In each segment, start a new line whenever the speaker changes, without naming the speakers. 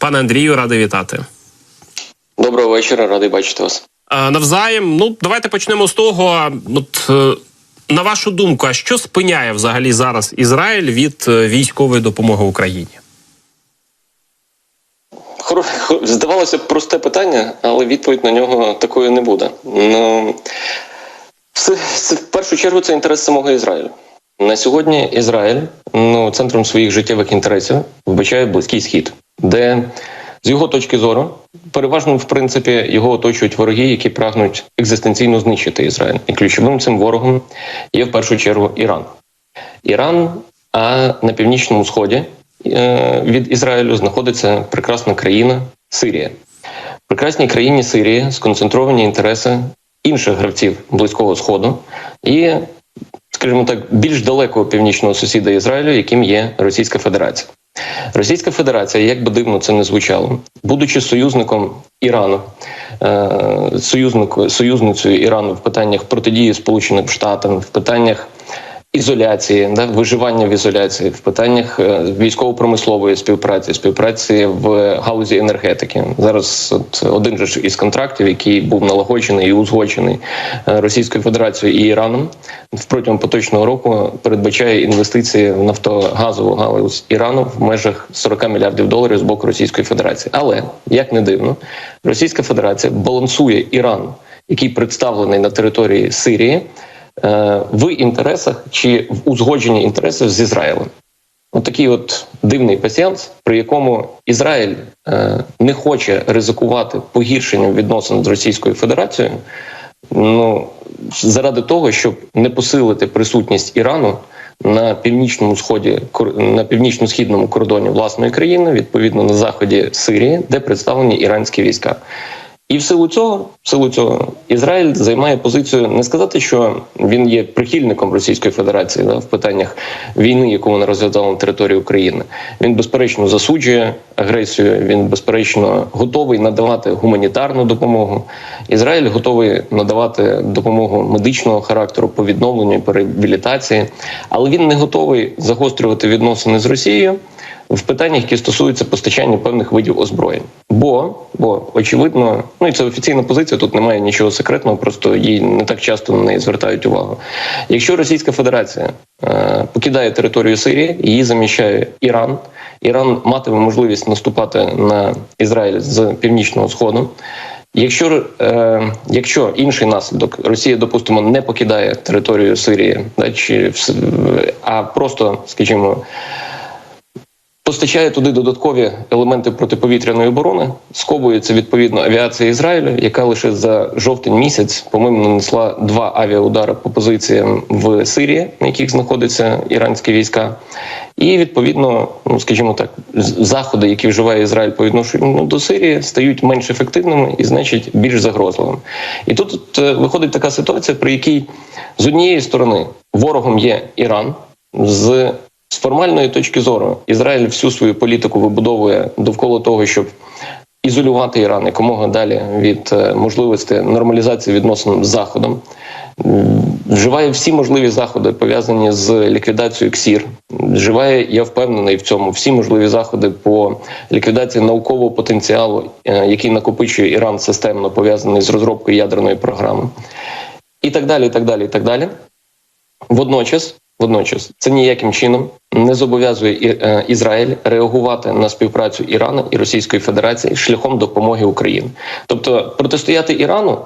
Пане Андрію, радий вітати.
Доброго вечора, радий бачити вас.
Е, Навзаєм, ну давайте почнемо з того. От е, на вашу думку, а що спиняє взагалі зараз Ізраїль від е, військової допомоги Україні?
Здавалося б, просте питання, але відповідь на нього такою не буде. Ну, це, це, в першу чергу це інтерес самого Ізраїлю. На сьогодні Ізраїль ну, центром своїх життєвих інтересів вбачає Близький Схід, де з його точки зору переважно, в принципі, його оточують вороги, які прагнуть екзистенційно знищити Ізраїль. І ключовим цим ворогом є в першу чергу Іран. Іран, а на північному сході е, від Ізраїлю знаходиться прекрасна країна Сирія. В прекрасній країні Сирії сконцентровані інтереси інших гравців близького сходу і, скажімо так, більш далекого північного сусіда Ізраїлю, яким є Російська Федерація. Російська Федерація, як би дивно це не звучало, будучи союзником Ірану, е, союзник, союзницею Ірану в питаннях протидії Сполученим Штатам, в питаннях ізоляції, да, виживання в ізоляції, в питаннях е, військово-промислової співпраці, співпраці в галузі енергетики. Зараз от один же із контрактів, який був налагоджений і узгоджений е, Російською Федерацією і Іраном, протягом поточного року передбачає інвестиції в нафтогазову галузь Ірану в межах 40 мільярдів доларів з боку Російської Федерації. Але як не дивно, Російська Федерація балансує Іран, який представлений на території Сирії в інтересах чи в узгодженні інтересів з Ізраїлем. От такий от дивний пасіянс, при якому Ізраїль е, не хоче ризикувати погіршенням відносин з Російською Федерацією, ну заради того, щоб не посилити присутність Ірану на північному сході на північно-східному кордоні власної країни, відповідно на заході Сирії, де представлені іранські війська. І в силу цього, в силу цього, Ізраїль займає позицію не сказати, що він є прихильником Російської Федерації да, в питаннях війни, яку вона розв'язала на території України. Він безперечно засуджує агресію. Він безперечно готовий надавати гуманітарну допомогу. Ізраїль готовий надавати допомогу медичного характеру по відновленню по реабілітації, але він не готовий загострювати відносини з Росією в питаннях, які стосуються постачання певних видів озброєнь. Бо, бо очевидно, ну і це офіційна позиція. Тут немає нічого секретного, просто їй не так часто на неї звертають увагу. Якщо Російська Федерація е, покидає територію Сирії, її заміщає Іран. Іран матиме можливість наступати на Ізраїль з північного сходу. Якщо е, якщо інший наслідок Росія, допустимо, не покидає територію Сирії, да, чи а просто, скажімо, постачає туди додаткові елементи протиповітряної оборони, сковується відповідно авіація Ізраїлю, яка лише за жовтень місяць, по-моєму, нанесла два авіаудари по позиціям в Сирії, на яких знаходяться іранські війська. І відповідно, ну скажімо так, заходи, які вживає Ізраїль по відношенню ну, до Сирії, стають менш ефективними і, значить, більш загрозливими. І тут е, виходить така ситуація, при якій з однієї сторони ворогом є Іран, з з формальної точки зору Ізраїль всю свою політику вибудовує довкола того, щоб ізолювати Іран якомога далі від е, можливості нормалізації відносин з Заходом. Вживає всі можливі заходи пов'язані з ліквідацією КСІР. Вживає, я впевнений в цьому, всі можливі заходи по ліквідації наукового потенціалу, е, який накопичує Іран системно пов'язаний з розробкою ядерної програми, і так далі. І так далі, і так далі. Водночас, водночас, це ніяким чином не зобов'язує е, Ізраїль реагувати на співпрацю Ірану і Російської Федерації шляхом допомоги Україні. Тобто протистояти Ірану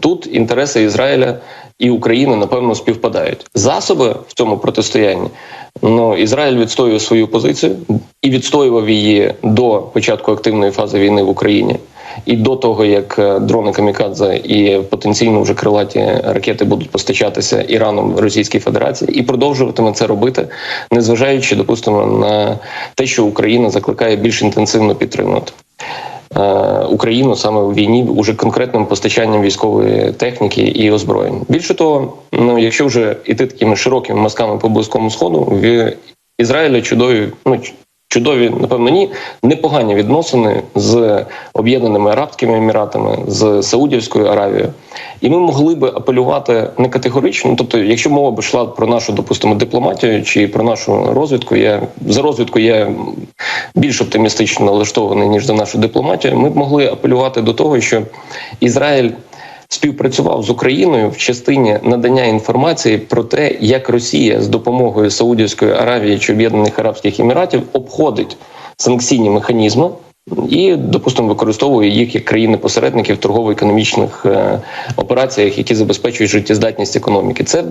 тут інтереси Ізраїля і України напевно співпадають. Засоби в цьому протистоянні. Ну Ізраїль відстоює свою позицію і відстоював її до початку активної фази війни в Україні. І до того як е, дрони камікадзе і потенційно вже крилаті ракети будуть постачатися Іраном Російській Федерації, і продовжуватиме це робити, незважаючи, допустимо, на те, що Україна закликає більш інтенсивно підтримувати. е, Україну саме у війні уже конкретним постачанням військової техніки і озброєнь. Більше того, ну якщо вже іти такими широкими мазками по близькому сходу, в Ізраїля чудові ну чудові, напевно, ні, непогані відносини з Об'єднаними Арабськими Еміратами, з Саудівською Аравією. І ми могли би апелювати не категорично. ну, Тобто, якщо мова б йшла про нашу, допустимо, дипломатію чи про нашу розвідку, я за розвідку я більш оптимістично налаштований ніж за нашу дипломатію. Ми б могли апелювати до того, що Ізраїль співпрацював з Україною в частині надання інформації про те, як Росія з допомогою Саудівської Аравії чи Об'єднаних Арабських Еміратів обходить санкційні механізми. І, допустимо, використовує їх як країни-посередники в торгово-економічних е, операціях, які забезпечують життєздатність економіки. Це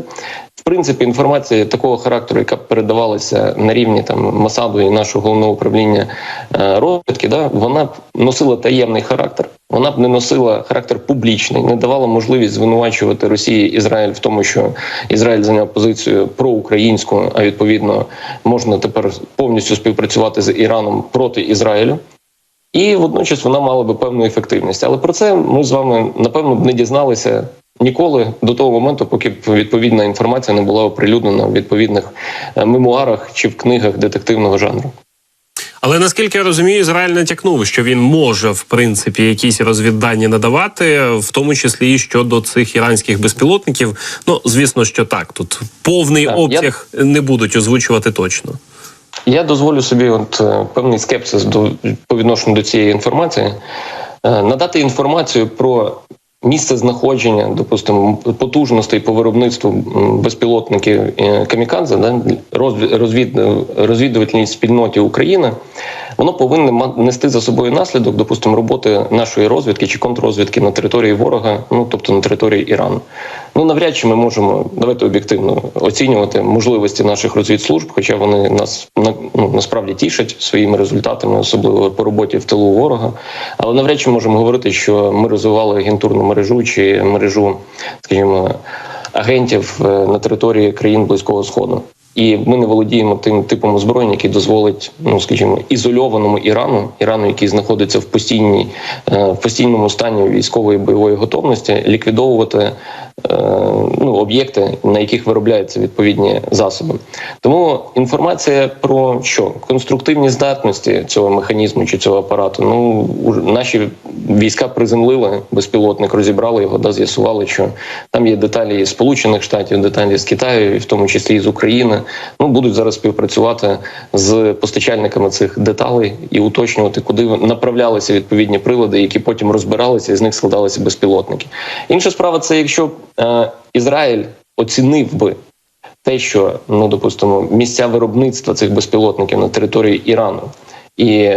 в принципі інформація такого характеру, яка передавалася на рівні там Масаду і нашого головного управління е, розвідки, да вона б носила таємний характер. Вона б не носила характер публічний, не давала можливість звинувачувати Росії Ізраїль в тому, що Ізраїль зайняв позицію проукраїнську, а відповідно можна тепер повністю співпрацювати з Іраном проти Ізраїлю. І водночас вона мала би певну ефективність. Але про це ми з вами напевно б не дізналися ніколи до того моменту, поки б відповідна інформація не була оприлюднена в відповідних е, мемуарах чи в книгах детективного жанру.
Але наскільки я розумію, Ізраїль натякнув, що він може в принципі якісь розвіддані надавати, в тому числі і щодо цих іранських безпілотників. Ну звісно, що так. Тут повний
Так,
обсяг не будуть озвучувати точно.
Я дозволю собі от е, певний скепсис до по відношенню до цієї інформації. Е, Надати інформацію про місце знаходження, допустимо, потужностей по виробництву безпілотників е, камікадзе, да, розвід, розвід, розвідувальній спільноті України, воно повинно нести за собою наслідок, допустимо, роботи нашої розвідки чи контррозвідки на території ворога, ну тобто на території Ірану. Ну навряд чи ми можемо давайте об'єктивно оцінювати можливості наших розвідслужб, хоча вони нас ну, насправді тішать своїми результатами, особливо по роботі в тилу ворога. Але навряд чи можемо говорити, що ми розвивали агентурну мережу чи мережу, скажімо, агентів е, на території країн близького сходу. І ми не володіємо тим типом озброєння, який дозволить, ну скажімо, ізольованому Ірану, Ірану, який знаходиться в постійній е, в постійному стані військової бойової готовності, ліквідовувати е, ну, об'єкти, на яких виробляються відповідні засоби. Тому інформація про що конструктивні здатності цього механізму чи цього апарату. Ну наші війська приземлили безпілотник, розібрали його, да, з'ясували, що там є деталі із Сполучених Штатів, деталі з Китаю, і в тому числі з України. Ну будуть зараз співпрацювати з постачальниками цих деталей і уточнювати, куди направлялися відповідні прилади, які потім розбиралися і з них складалися безпілотники. Інша справа це якщо е, Ізраїль оцінив би те, що ну допустимо місця виробництва цих безпілотників на території Ірану і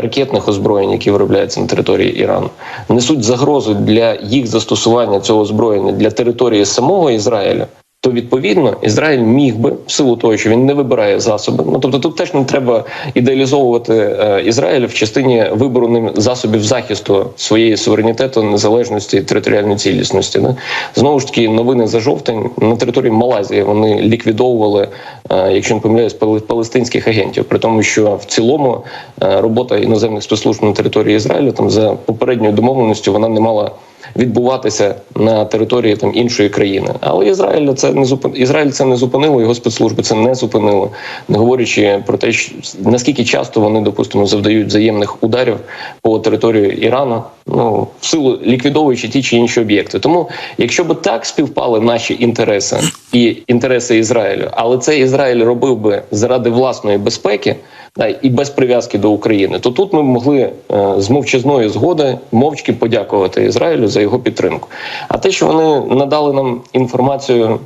ракетних озброєнь, які виробляються на території Ірану, несуть загрозу для їх застосування цього озброєння для території самого Ізраїля. То відповідно Ізраїль міг би в силу того, що він не вибирає засоби. Ну тобто, тут теж не треба ідеалізовувати е, Ізраїль в частині вибору ним засобів захисту своєї суверенітету, незалежності, територіальної цілісності. Да? Знову ж таки, новини за жовтень на території Малайзії вони ліквідовували, е, якщо не помиляюсь, палестинських агентів, при тому, що в цілому е, робота іноземних спецслужб на території Ізраїлю там за попередньою домовленістю вона не мала відбуватися на території там іншої країни. Але Ізраїль це не зупин... Ізраїль це не зупинило, його спецслужби це не зупинило, не говорячи про те, що наскільки часто вони допустимо завдають взаємних ударів по території Ірану, ну в силу ліквідовуючи ті чи інші об'єкти. Тому, якщо би так співпали наші інтереси і інтереси Ізраїлю, але це Ізраїль робив би заради власної безпеки. Да, І без прив'язки до України, то тут ми могли е, з мовчазної згоди мовчки подякувати Ізраїлю за його підтримку. А те, що вони надали нам інформацію е,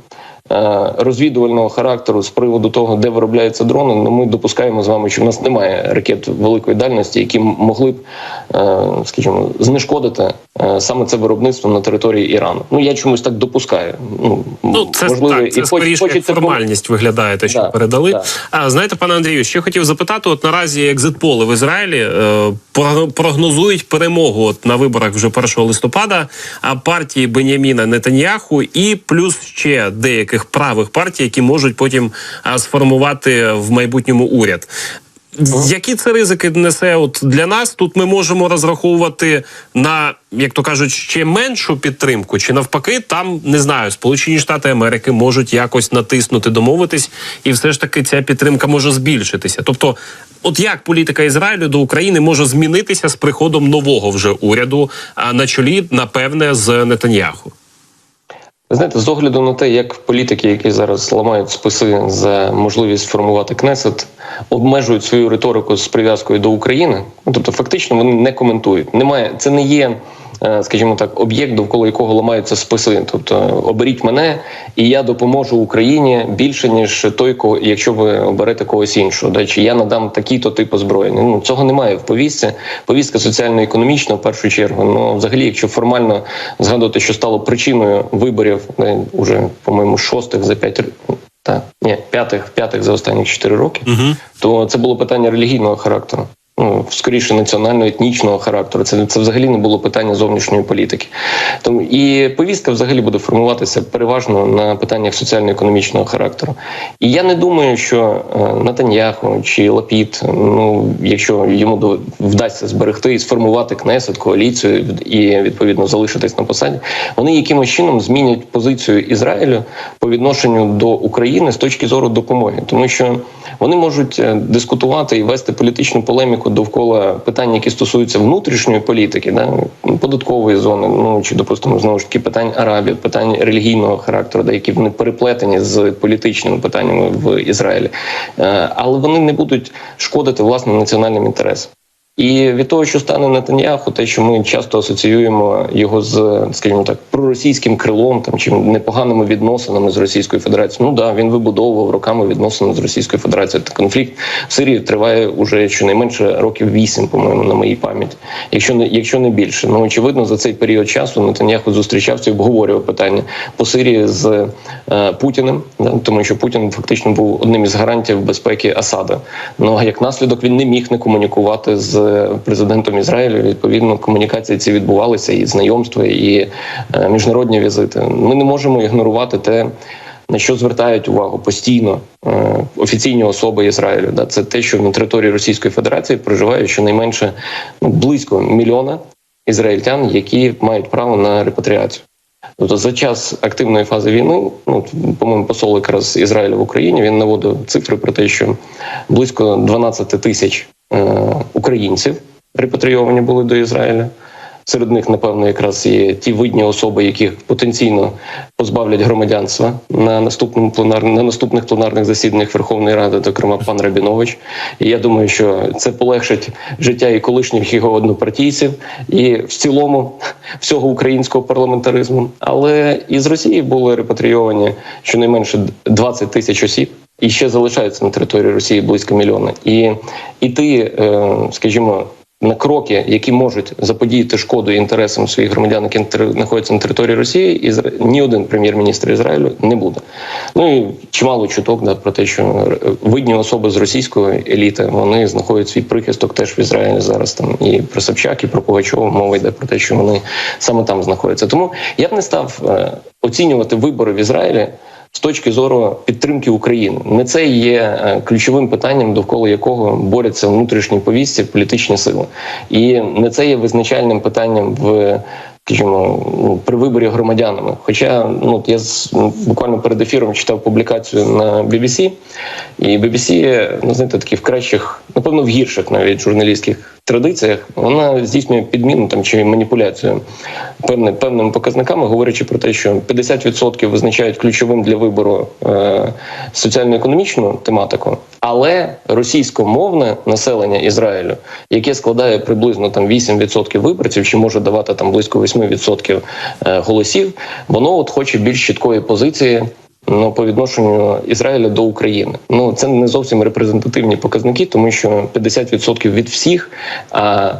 розвідувального характеру з приводу того, де виробляються дрони, ну ми допускаємо з вами, що в нас немає ракет великої дальності, які могли б, е, скажімо, знешкодити е, саме це виробництво на території Ірану. Ну я чомусь так допускаю. Ну,
Ну, це
можливо,
так, це
і хоч-
скоріше як
хочеться пом-
виглядає, те, що
Да,
передали.
да.
А знаєте, пане Андрію, ще хотів запитати: от наразі екзитполи в Ізраїлі е, прогнозують перемогу от на виборах вже 1 листопада. А партії Беняміна Нетаньяху і плюс ще деяких правих партій, які можуть потім сформувати в майбутньому уряд. Які це ризики несе от для нас? Тут ми можемо розраховувати на, як то кажуть, ще меншу підтримку, чи навпаки, там не знаю, Сполучені Штати Америки можуть якось натиснути, домовитись, і все ж таки ця підтримка може збільшитися. Тобто, от як політика Ізраїлю до України може змінитися з приходом нового вже уряду, а на чолі, напевне, з Нетаньяху?
Знаєте, з огляду на те, як політики, які зараз ламають списи за можливість формувати кнесет, обмежують свою риторику з прив'язкою до України, ну, тобто фактично вони не коментують. Немає це не є. Е, Скажімо так, об'єкт, довкола якого ламаються списи. Тобто оберіть мене, і я допоможу Україні більше ніж той, кого якщо ви оберете когось іншого. Да? Чи я надам такий-то тип озброєння. Ну цього немає в повістці. Повістка соціально-економічна в першу чергу. Ну взагалі, якщо формально згадувати, що стало причиною виборів, е, уже по-моєму шостих за п'ять та ні, п'ятих, п'ятих за останні чотири роки,
Угу.
то це було питання релігійного характеру. Ну, скоріше національно-етнічного характеру. Це, це взагалі не було питання зовнішньої політики. Тому і повістка взагалі буде формуватися переважно на питаннях соціально-економічного характеру. І я не думаю, що е, Натаньяху чи Лапід, ну якщо йому до- вдасться зберегти і сформувати кнесет, коаліцію і відповідно залишитись на посаді, вони якимось чином змінять позицію Ізраїлю по відношенню до України з точки зору допомоги, тому що вони можуть е, дискутувати і вести політичну полеміку довкола питань, які стосуються внутрішньої політики, да, податкової зони, ну чи допустимо знову ж таки питань арабів, питань релігійного характеру, да, які вони переплетені з політичними питаннями в Ізраїлі, Е, але вони не будуть шкодити власним національним інтересам. І від того, що стане Нетаньяху, те, що ми часто асоціюємо його з, скажімо так, проросійським крилом там чи непоганими відносинами з Російською Федерацією. Ну да, він вибудовував роками відносини з Російською Федерацією. Та конфлікт в Сирії триває уже щонайменше років вісім, по-моєму, на моїй пам'яті, якщо не якщо не більше. Ну очевидно, за цей період часу Нетаньяху зустрічався і обговорював питання по Сирії з е, Путіним, да, тому що Путін фактично був одним із гарантів безпеки Асада. Ну а як наслідок він не міг не комунікувати з президентом Ізраїлю. Відповідно, комунікації ці відбувалися і знайомства, і е, міжнародні візити. Ми не можемо ігнорувати те. На що звертають увагу постійно е, офіційні особи Ізраїлю? Це те, що на території Російської Федерації проживає щонайменше ну, близько мільйона ізраїльтян, які мають право на репатріацію. Тобто за час активної фази війни, ну по-моєму, посол якраз Ізраїля в Україні він наводив цифри про те, що близько 12 тисяч українців репатрійовані були до Ізраїля. Серед них, напевно, якраз є ті видні особи, яких потенційно позбавлять громадянства на наступному пленар... на наступних пленарних засіданнях Верховної Ради, зокрема пан Рабінович. І я думаю, що це полегшить життя і колишніх його однопартійців, і в цілому всього українського парламентаризму. Але із Росії були репатрійовані щонайменше 20 тисяч осіб. І ще залишаються на території Росії близько мільйона. І іти, е, скажімо, на кроки, які можуть заподіяти шкоду інтересам своїх громадян, які знаходяться на території Росії, Ізра... ні один прем'єр-міністр Ізраїлю не буде. Ну і чимало чуток да, про те, що е, видні особи з російської еліти вони знаходять свій прихисток теж в Ізраїлі зараз. Там і про Собчак, і про Пугачова мова йде про те, що вони саме там знаходяться. Тому я б не став е, оцінювати вибори в Ізраїлі з точки зору підтримки України. Не це є е, ключовим питанням, довкола якого борються в внутрішній повістці політичні сили, і не це є визначальним питанням в. Скажімо, ну, при виборі громадянами. Хоча ну я з- буквально перед ефіром читав публікацію на BBC, і BBC, ну знаєте, такі в кращих, напевно, в гірших навіть журналістських традиціях, вона здійснює підміну там чи маніпуляцію певними певними показниками, говорячи про те, що 50% визначають ключовим для вибору е, соціально-економічну тематику, але російськомовне населення Ізраїлю, яке складає приблизно там 8% виборців, чи може давати там близько 8% е, голосів, воно от хоче більш чіткої позиції. Ну, по відношенню Ізраїля до України, ну це не зовсім репрезентативні показники, тому що 50% від всіх, а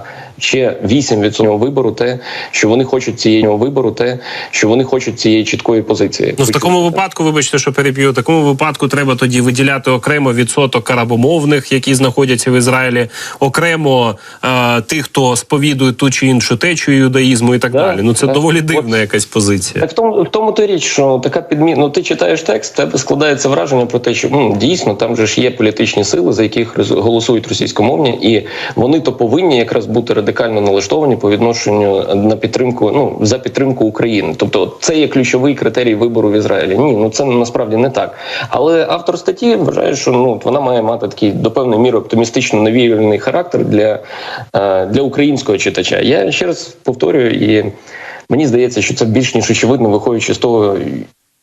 ще 8 від цього вибору, те, що вони хочуть цієї вибору, те, що вони хочуть цієї чіткої позиції.
Ну в такому випадку, вибачте, що переб'ю. В такому випадку треба тоді виділяти окремо відсоток арабомовних, які знаходяться в Ізраїлі, окремо е, тих, хто сповідує ту чи іншу течію юдаїзму і так
Да,
далі. Ну це
так.
доволі дивна якась позиція.
Так в тому, в тому то річ, що така підміна. Ну, ти читаєш текст, тебе складається враження про те, що м, дійсно там же ж є політичні сили, за яких голосують російськомовні, і вони то повинні якраз бути радикально налаштовані по відношенню на підтримку, ну за підтримку України. Тобто, це є ключовий критерій вибору в Ізраїлі. Ні, ну це насправді не так. Але автор статті вважає, що ну вона має мати такий до певної міри оптимістично навіювальний характер для, е, для українського читача. Я ще раз повторюю і. Мені здається, що це більш ніж очевидно, виходячи з того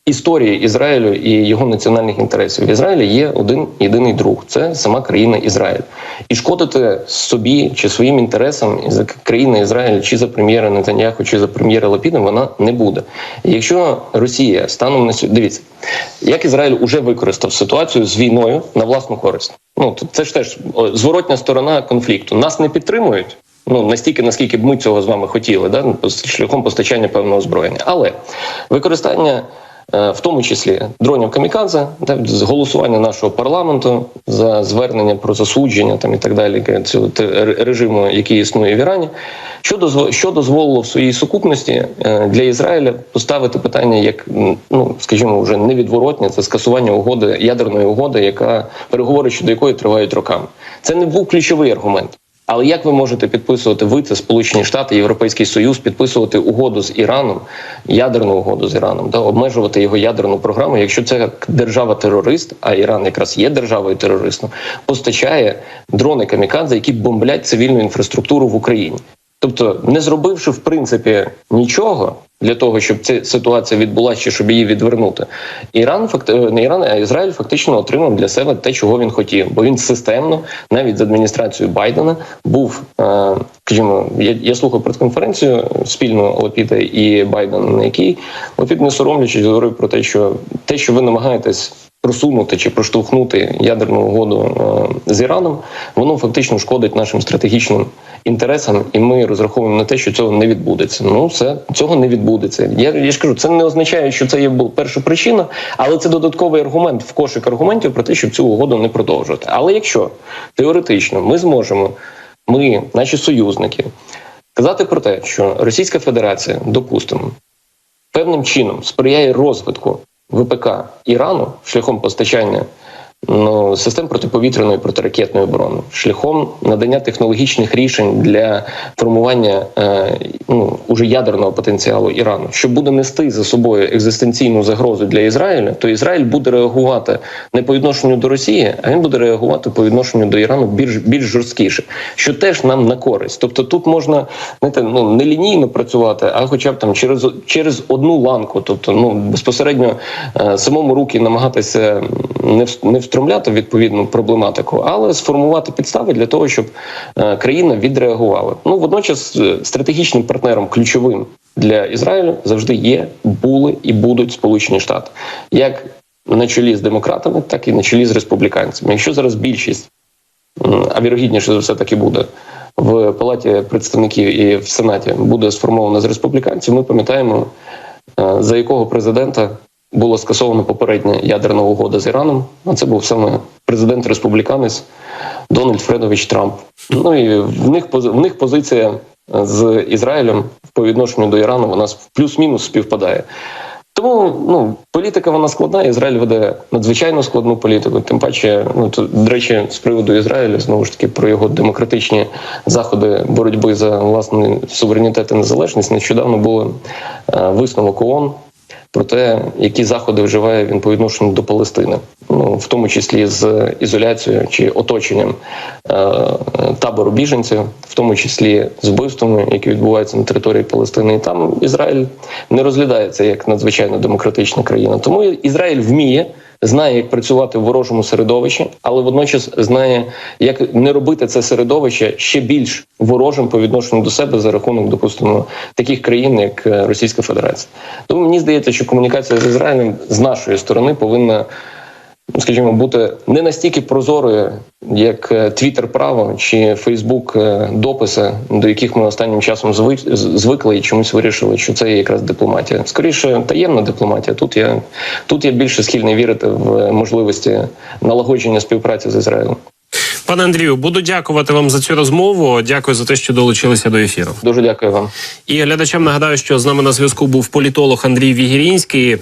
історії Ізраїлю і його національних інтересів. В Ізраїлі є один єдиний друг це сама країна Ізраїль. І шкодити собі чи своїм інтересам із країни Ізраїль, чи за прем'єра Нетаньяху, чи за прем'єра Лапіда, вона не буде. Якщо Росія станом на сьогодні, дивіться, як Ізраїль уже використав ситуацію з війною на власну користь. Ну це ж теж зворотня сторона конфлікту. Нас не підтримують. Ну настільки, наскільки б ми цього з вами хотіли, да шляхом постачання певного озброєння, але використання. Е, В тому числі дронів камікадзе, з голосування нашого парламенту за звернення про засудження там і так далі цього режиму, який існує в Ірані, що дозво- що дозволило в своїй сукупності е, для Ізраїля поставити питання як ну скажімо, вже невідворотне, це скасування угоди ядерної угоди, яка переговори щодо якої тривають роками. Це не був ключовий аргумент. Але як ви можете підписувати ви, це Сполучені Штати, Європейський Союз, підписувати угоду з Іраном, ядерну угоду з Іраном, да, обмежувати його ядерну програму, якщо це держава-терорист, а Іран якраз є державою терористом, постачає дрони камікадзе, які бомблять цивільну інфраструктуру в Україні. Тобто, не зробивши в принципі нічого для того, щоб ця ситуація відбулася, чи щоб її відвернути, Іран факт е, не Іран, а Ізраїль фактично отримав для себе те, чого він хотів, бо він системно, навіть з адміністрацією Байдена, був е, скажімо, я, я слухав прес-конференцію спільно Лапіда і Байдена, на якій Лапід не соромлячись говорив про те, що те, що ви намагаєтесь просунути чи проштовхнути ядерну угоду е, з Іраном, воно фактично шкодить нашим стратегічним інтересам, і ми розраховуємо на те, що цього не відбудеться. Ну все цього не відбудеться. Я, я ж кажу, це не означає, що це є перша причина, але це додатковий аргумент в кошик аргументів про те, щоб цю угоду не продовжувати. Але якщо теоретично ми зможемо, ми, наші союзники, казати про те, що Російська Федерація, допустимо, певним чином сприяє розвитку ВПК Ірану шляхом постачання ну, систем протиповітряної протиракетної оборони, шляхом надання технологічних рішень для формування е, ну, уже ядерного потенціалу Ірану, що буде нести за собою екзистенційну загрозу для Ізраїля, то Ізраїль буде реагувати не по відношенню до Росії, а він буде реагувати по відношенню до Ірану більш більш жорсткіше, що теж нам на користь. Тобто тут можна знаєте, ну не лінійно працювати, а хоча б там через через одну ланку, тобто ну безпосередньо е, самому руки намагатися не в- не встромляти відповідну проблематику, але сформувати підстави для того, щоб е, країна відреагувала. Ну водночас е, стратегічним партнером ключовим для Ізраїлю завжди є, були і будуть Сполучені Штати, як на чолі з демократами, так і на чолі з республіканцями. Якщо зараз більшість а вірогідніше за все таки буде в палаті представників і в сенаті буде сформована з республіканців. Ми пам'ятаємо, е, за якого президента було скасовано попередня ядерна угода з Іраном. А це був саме президент республіканець Дональд Фредович Трамп. Ну і в них в них позиція з Ізраїлем по відношенню до Ірану вона плюс-мінус співпадає. Тому ну політика вона складна. Ізраїль веде надзвичайно складну політику. Тим паче, ну то до речі, з приводу Ізраїлю знову ж таки про його демократичні заходи боротьби за власний суверенітет і незалежність. Нещодавно було е, висновок ООН про те, які заходи вживає він по відношенню до Палестини, ну в тому числі з ізоляцією чи оточенням е, табору біженців, в тому числі з вбивствами, які відбуваються на території Палестини. І там Ізраїль не розглядається як надзвичайно демократична країна. Тому Ізраїль вміє. Знає, як працювати в ворожому середовищі, але водночас знає, як не робити це середовище ще більш ворожим по відношенню до себе за рахунок, допустимо, таких країн, як е, Російська Федерація. Тому мені здається, що комунікація з Ізраїлем з нашої сторони повинна скажімо, бути не настільки прозорою, як Твіттер право чи Фейсбук е, дописи, до яких ми останнім часом звик- звикли і чомусь вирішили, що це є якраз дипломатія. Скоріше, таємна дипломатія. Тут я тут я більше схильний вірити в можливості налагодження співпраці з Ізраїлем.
Пане Андрію, буду дякувати вам за цю розмову. Дякую за те, що долучилися до ефіру.
Дуже дякую вам.
І глядачам нагадаю, що з нами на зв'язку був політолог Андрій Вігірінський.